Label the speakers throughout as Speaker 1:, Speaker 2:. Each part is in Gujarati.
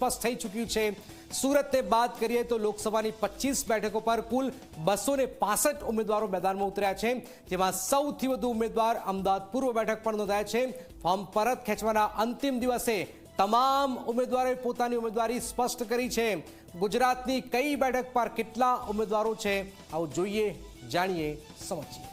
Speaker 1: સ્પષ્ટ થઈ ચૂક્યું છે. સુરતને બાદ કરીએ તો લોકસભાની પચીસ બેઠકો પર કુલ બસો ઉમેદવારો મેદાનમાં ઉતર્યા છે. જેમાં સૌથી વધુ ઉમેદવાર અમદાવાદ પૂર્વ બેઠક પર નોંધાયા છે. ફોર્મ પરત ખેંચવાના અંતિમ દિવસે તમામ ઉમેદવારોએ પોતાની ઉમેદવારી સ્પષ્ટ કરી છે. ગુજરાતની કઈ બેઠક પર કેટલા ઉમેદવારો છે? આવું જોઈએ, જાણીએ, સમજીએ.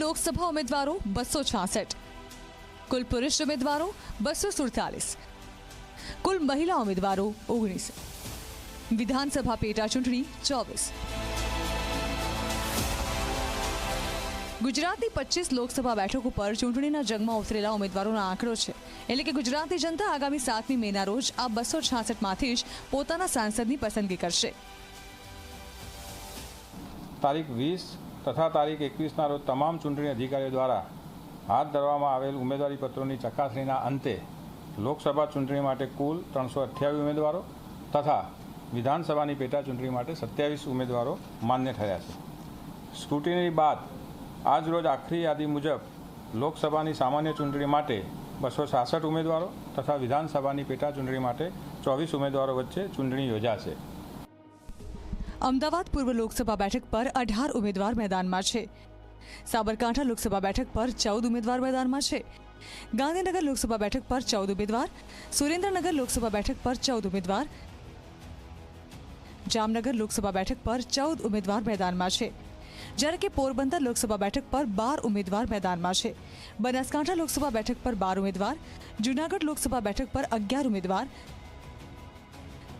Speaker 2: લોકસભા ઉમેદવારો બસો છાસઠ. કુલ પુરુષ ઉમેદવારો બસો સુડતાલીસ. કુલ મહિલા ઉમેદવારો ઓગણીસ. વિધાનસભા પેટા ચૂંટણી ચોવીસ. ગુજરાતની પચીસ લોકસભા બેઠક ઉપર ચૂંટણીના જંગમાં ઉતરેલા ઉમેદવારોનો આંકડો છે. એટલે કે ગુજરાતની જનતા આગામી સાતમી મેના રોજ આ બસો છાસઠમાંથી જ પોતાના સાંસદની પસંદગી કરશે.
Speaker 3: તારીખ વીસ તથા તારીખ એકવીસના રોજ તમામ ચૂંટણી અધિકારીઓ દ્વારા હાથ ધરવામાં આવેલ ઉમેદવારીપત્રોની ચકાસણીના અંતે લોકસભા ચૂંટણી માટે કુલ ત્રણસો અઠ્યાવીસ ઉમેદવારો તથા વિધાનસભાની પેટા ચૂંટણી માટે સત્યાવીસ ઉમેદવારો માન્ય થયા છે. સ્ક્રુટિની બાદ આજ રોજ આખરી યાદી મુજબ લોકસભાની સામાન્ય ચૂંટણી માટે બસો છાસઠ ઉમેદવારો તથા વિધાનસભાની પેટા ચૂંટણી માટે ચોવીસ ઉમેદવારો વચ્ચે ચૂંટણી યોજાશે.
Speaker 2: અમદાવાદ પૂર્વ લોકસભા બેઠક પર અઢાર ઉમેદવાર મેદાનમાં છે. સાબરકાંઠા લોકસભા બેઠક પર ચૌદ ઉમેદવાર મેદાનમાં છે. ગાંધીનગર લોકસભા બેઠક પર ચૌદ ઉમેદવાર, સુરેન્દ્રનગર લોકસભા બેઠક પર ચૌદ ઉમેદવાર, જામનગર લોકસભા બેઠક પર ચૌદ ઉમેદવાર મેદાનમાં છે. જ્યારે કે પોરબંદર લોકસભા બેઠક પર બાર ઉમેદવાર મેદાનમાં છે. બનાસકાંઠા લોકસભા બેઠક પર બાર ઉમેદવાર, જૂનાગઢ લોકસભા બેઠક પર અગિયાર ઉમેદવાર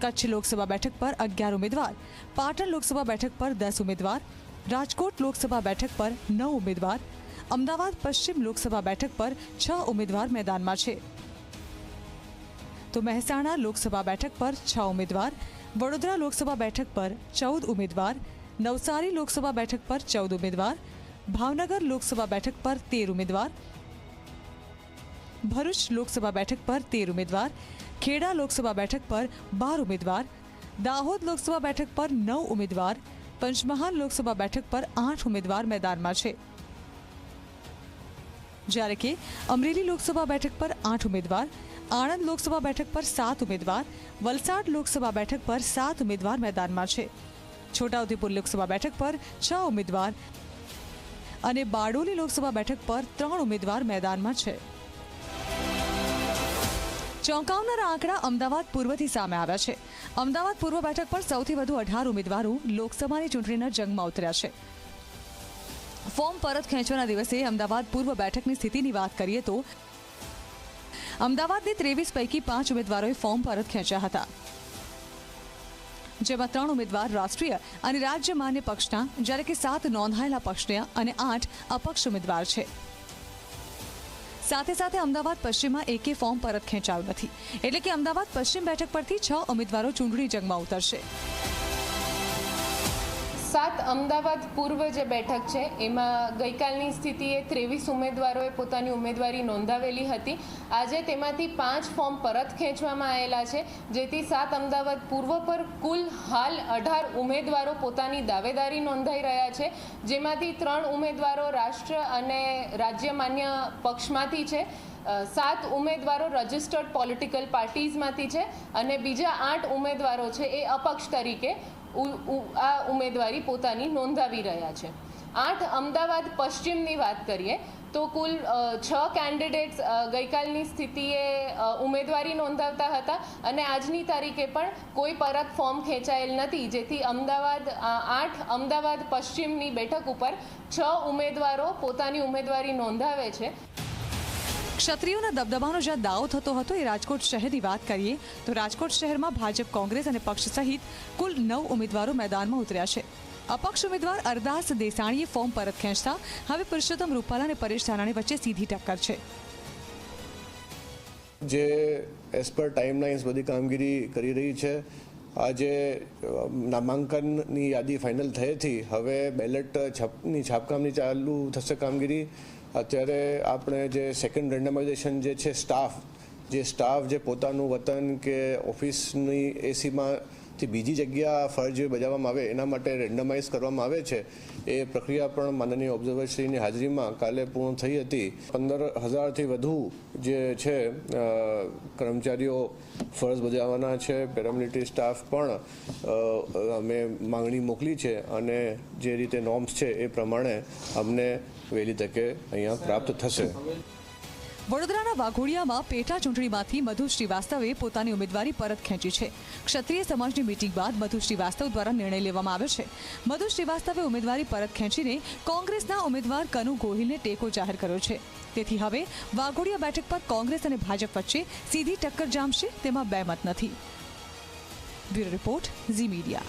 Speaker 2: કચ્છ લોકસભા બેઠક પર અગિયાર ઉમેદવાર, પાટણ લોકસભા બેઠક પર દસ ઉમેદવાર, રાજકોટ લોકસભા બેઠક પર નવ ઉમેદવાર, અમદાવાદ પશ્ચિમ લોકસભા બેઠક પર છ ઉમેદવાર મેદાનમાં છે. તો મહેસાણા લોકસભા બેઠક પર છ ઉમેદવાર, વડોદરા લોકસભા બેઠક પર ચૌદ ઉમેદવાર, નવસારી લોકસભા બેઠક પર ચૌદ ઉમેદવાર, ભાવનગર લોકસભા બેઠક પર તેર ઉમેદવાર ભરૂચ લોકસભા બેઠક પર તેર ઉમેદવાર, ખેડા લોકસભા બેઠક પર બાર ઉમેદવાર, દાહોદ લોકસભા બેઠક પર નવ ઉમેદવાર, પંચમહાલ લોકસભા બેઠક પર આઠ ઉમેદવાર મેદાનમાં છે. જ્યારે કે અમરેલી લોકસભા બેઠક પર આઠ ઉમેદવાર, આણંદ લોકસભા બેઠક પર સાત ઉમેદવાર, વલસાડ લોકસભા બેઠક પર સાત ઉમેદવાર મેદાનમાં છે. છોટાઉદેપુર લોકસભા બેઠક પર છ ઉમેદવાર અને બારડોલી લોકસભા બેઠક પર ત્રણ ઉમેદવાર મેદાનમાં છે. ચોંકાવનારા આંકડા અમદાવાદ પૂર્વથી સામે આવ્યા છે. અમદાવાદ પૂર્વ બેઠક પર સૌથી વધુ અઢાર ઉમેદવારો લોકસભાની ચૂંટણીના જંગમાં ઉતર્યા છે. ફોર્મ પરત ખેંચવાના દિવસે અમદાવાદ પૂર્વ બેઠકની સ્થિતિની વાત કરીએ તો અમદાવાદની ત્રેવીસ પૈકી પાંચ ઉમેદવારોએ ફોર્મ પરત ખેંચ્યા હતા. જેમાં ત્રણ ઉમેદવાર રાષ્ટ્રીય અને રાજ્ય માન્ય પક્ષના, જ્યારે કે સાત નોંધાયેલા પક્ષના અને આઠ અપક્ષ ઉમેદવાર છે. સાથે સાથે અમદાવાદ પશ્ચિમમાં એકે ફોર્મ પરત ખેંચાયું નથી. એટલે કે અમદાવાદ પશ્ચિમ બેઠક પરથી છ ઉમેદવારો ચૂંટણી જંગમાં ઉતરશે.
Speaker 4: સાત અમદાવાદ પૂર્વ જે બેઠક છે, એમાં ગઈકાલની સ્થિતિએ ત્રેવીસ ઉમેદવારોએ પોતાની ઉમેદવારી નોંધાવેલી હતી. આજે તેમાંથી પાંચ ફોર્મ પરત ખેંચવામાં આવેલા છે, જેથી સાત અમદાવાદ પૂર્વ પર કુલ હાલ અઢાર ઉમેદવારો પોતાની દાવેદારી નોંધાઈ રહ્યા છે, જેમાંથી ત્રણ ઉમેદવારો રાષ્ટ્ર અને રાજ્ય માન્ય પક્ષમાંથી છે સાત ઉમેદવારો રજિસ્ટર્ડ પોલિટિકલ પાર્ટીઝમાંથી છે અને બીજા આઠ ઉમેદવારો છે એ અપક્ષ તરીકે આ ઉમેદવારી પોતાની નોંધાવી રહ્યા છે. આઠ અમદાવાદ પશ્ચિમની વાત કરીએ, તો કુલ છ કેન્ડિડેટ્સ ગઈકાલની સ્થિતિએ ઉમેદવારી નોંધાવતા હતા અને આજની તારીખે પણ કોઈ પરત ફોર્મ ખેંચાયેલ નથી, જેથી અમદાવાદ આઠ અમદાવાદ પશ્ચિમની બેઠક ઉપર છ ઉમેદવારો પોતાની ઉમેદવારી નોંધાવે છે.
Speaker 2: ક્ષત્રિયોના દબદબાનો જ્યાં દાવો થતો હતો, એ રાજકોટ શહેરની વાત કરીએ, તો રાજકોટ શહેરમાં ભાજપ, કોંગ્રેસ અને પક્ષ સહિત કુલ નવ ઉમેદવારો મેદાનમાં ઉતર્યા છે. અપક્ષ ઉમેદવાર અરદાસ દેસાણીએ ફોર્મ પરત ખેંચતા હવે પુરુષોત્તમ રૂપાલા અને પરેશ ધાનાણી વચ્ચે સીધી ટક્કર છે.
Speaker 5: જે એઝ પર ટાઈમલાઇન્સ બધી કામગીરી કરી રહી છે. આજે નામાંકનની યાદી ફાઇનલ થઈ હતી હવે બેલેટ છાપની છાપકામની ચાલુ થશે કામગીરી. અત્યારે આપણે જે સેકન્ડ રેન્ડમાઇઝેશન જે છે સ્ટાફ જે સ્ટાફ જે પોતાનું વતન કે ઓફિસની એસીમાંથી બીજી જગ્યા ફરજ બજાવવામાં આવે, એના માટે રેન્ડમાઇઝ કરવામાં આવે છે. એ પ્રક્રિયા પણ માનનીય ઓબ્ઝર્વરશ્રીની હાજરીમાં કાલે પૂર્ણ થઈ હતી. પંદર હજારથી વધુ જે છે કર્મચારીઓ ફરજ બજાવવાના છે, પેરામિલિટરી સ્ટાફ પણ અમે માંગણી મોકલી છે અને જે રીતે નોર્મ્સ છે એ પ્રમાણે અમને વહેલી તકે અહીંયા પ્રાપ્ત થશે.
Speaker 2: વડોદરાના વાઘોડિયામાં પેટા ચૂંટણીમાંથી મધુ શ્રીવાસ્તવે પોતાની ઉમેદવારી પરત ખેંચી છે. ક્ષત્રિય સમાજની મીટિંગ બાદ મધુ શ્રીવાસ્તવ દ્વારા નિર્ણય લેવામાં આવ્યો છે. મધુ શ્રીવાસ્તવે ઉમેદવારી પરત ખેંચીને કોંગ્રેસના ઉમેદવાર કનુ ગોહિલને ટેકો જાહેર કર્યો છે. તેથી હવે વાઘોડિયા બેઠક પર કોંગ્રેસ અને ભાજપ વચ્ચે સીધી ટક્કર જામશે તેમાં બે મત નથી. Bureau report Zee media.